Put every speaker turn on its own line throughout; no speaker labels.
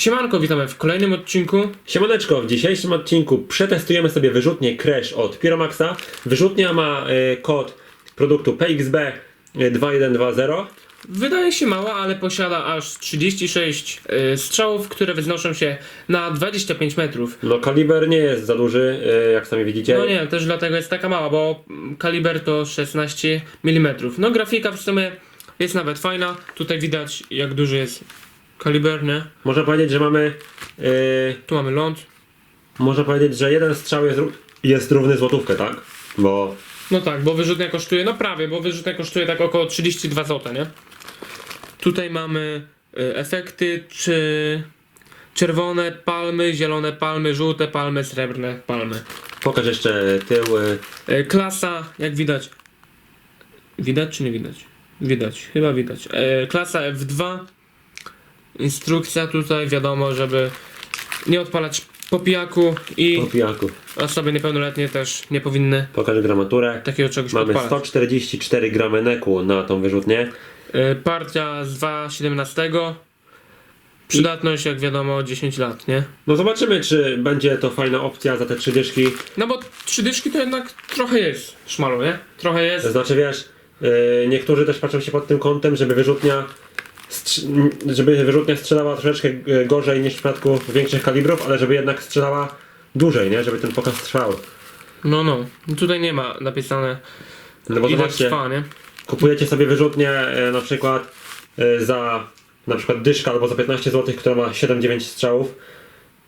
Siemanko, witamy w kolejnym odcinku.
Siemaneczko, w dzisiejszym odcinku przetestujemy sobie wyrzutnię Crash od Pyromaxa. Wyrzutnia ma y, kod produktu PXB y, 2120.
Wydaje się mała, ale posiada aż 36 y, strzałów, które wznoszą się na 25 metrów.
No kaliber nie jest za duży, y, jak sami widzicie.
No nie, też dlatego jest taka mała, bo kaliber to 16 mm. No grafika w sumie jest nawet fajna. Tutaj widać jak duży jest kaliber, nie?
Można powiedzieć, że mamy... Y,
Tu mamy ląd.
można powiedzieć, że jeden strzał jest, ró- jest równy złotówkę, tak? Bo
No tak, bo wyrzutnia kosztuje, no prawie, bo wyrzutnia kosztuje tak około 32 zł, nie? Tutaj mamy y, efekty, czy czerwone palmy, zielone palmy, żółte palmy, srebrne palmy.
pokaż jeszcze tył. Y,
Y, klasa, jak widać. Widać czy nie widać? Widać, chyba widać. Klasa F2. Instrukcja tutaj, wiadomo, żeby nie odpalać po pijaku i
po pijaku.
osoby niepełnoletnie też nie powinny
Pokaż gramaturę.
takiego czegoś
Mamy
odpalać.
144 gramy neku na tą wyrzutnię.
Y, Partia z 2.17. Przydatność, jak wiadomo, 10 lat, nie?
No zobaczymy, czy będzie to fajna opcja za te trzy dyszki.
No bo trzy dyszki to jednak trochę jest szmalu, nie? Trochę jest.
Znaczy wiesz, yy, niektórzy też patrzą się pod tym kątem, żeby wyrzutnia żeby wyrzutnia strzelała troszeczkę e, gorzej niż w przypadku większych kalibrów, ale żeby jednak strzelała dłużej, nie? Żeby ten pokaz trwał.
No, no. Tutaj nie ma napisane
No bo
ile
zobaczcie,
trwa, nie?
kupujecie sobie wyrzutnię e, na przykład e, za na przykład dyszka albo za 15 zł, która ma 7-9 strzałów.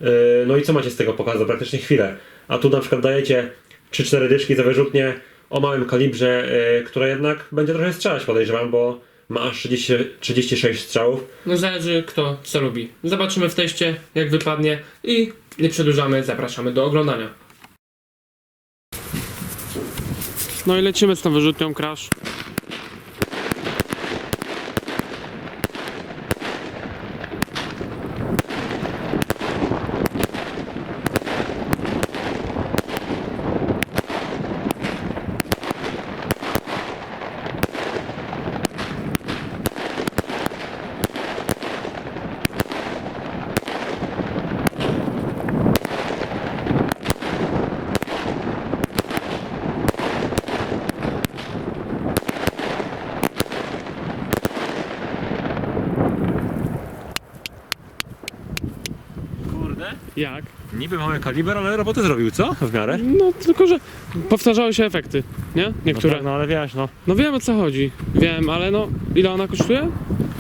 E, no i co macie z tego pokazu? Praktycznie chwilę. A tu na przykład dajecie 3-4 dyszki za wyrzutnię o małym kalibrze, e, która jednak będzie trochę strzelać podejrzewam, bo ma aż 30, 36 strzałów.
No zależy kto co lubi. Zobaczymy w teście, jak wypadnie i nie przedłużamy, zapraszamy do oglądania. No i lecimy z tą wyrzutnią Crash.
Kurde.
Jak?
Niby mały kaliber, ale robotę zrobił, co? W miarę.
No tylko, że powtarzały się efekty, nie? Niektóre.
no ale wiesz, no
No wiem o co chodzi. Wiem, ale no ile ona kosztuje?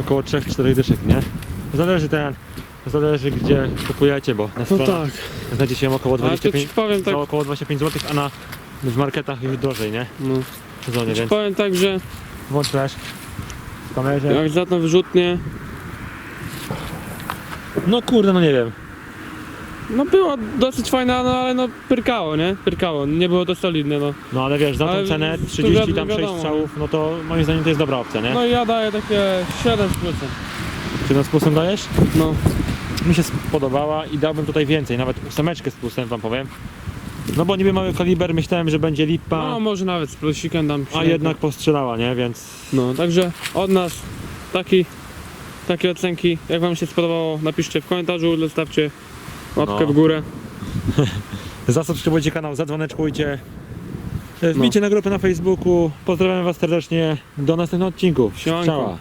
około 3-4 dyszek, nie? Zależy ten, zależy gdzie kupujecie, bo na
No
stronach
tak.
znajdzie się około
Ale to
25
ci powiem tak.
około 25 zł, a na w marketach już drożej, nie?
No.
W sezonie, więc
powiem tak, że
włącz flash w kamerze.
jak za to wyrzutnie,
No kurde, no nie wiem.
No było dosyć fajne, no ale no pyrkało, nie? Pyrkało, nie było to solidne, no.
No ale wiesz, za
Ale
tą cenę
tu
30
wiadomo,
tam 6
wiadomo.
strzałów, no to moim zdaniem to jest dobra opcja, nie?
No i ja daję takie 7%.
Czy na z plusem dajesz?
No.
Mi się spodobała i dałbym tutaj więcej, nawet ósemeczkę z plusem wam powiem. No bo niby mały kaliber, myślałem, że będzie lipa,
no może nawet z plusikiem dam
a
siódemkę.
jednak postrzelała, nie? Więc
No, także od nas taki, takie ocenki. Jak wam się spodobało, napiszcie w komentarzu, zostawcie łapkę
No.
w górę.
zasubskrybujcie kanał, zadzwoneczkujcie. Wbijcie na grupę na Facebooku. Pozdrawiam was serdecznie. Do następnych odcinków.
Siemanko.
Ciao.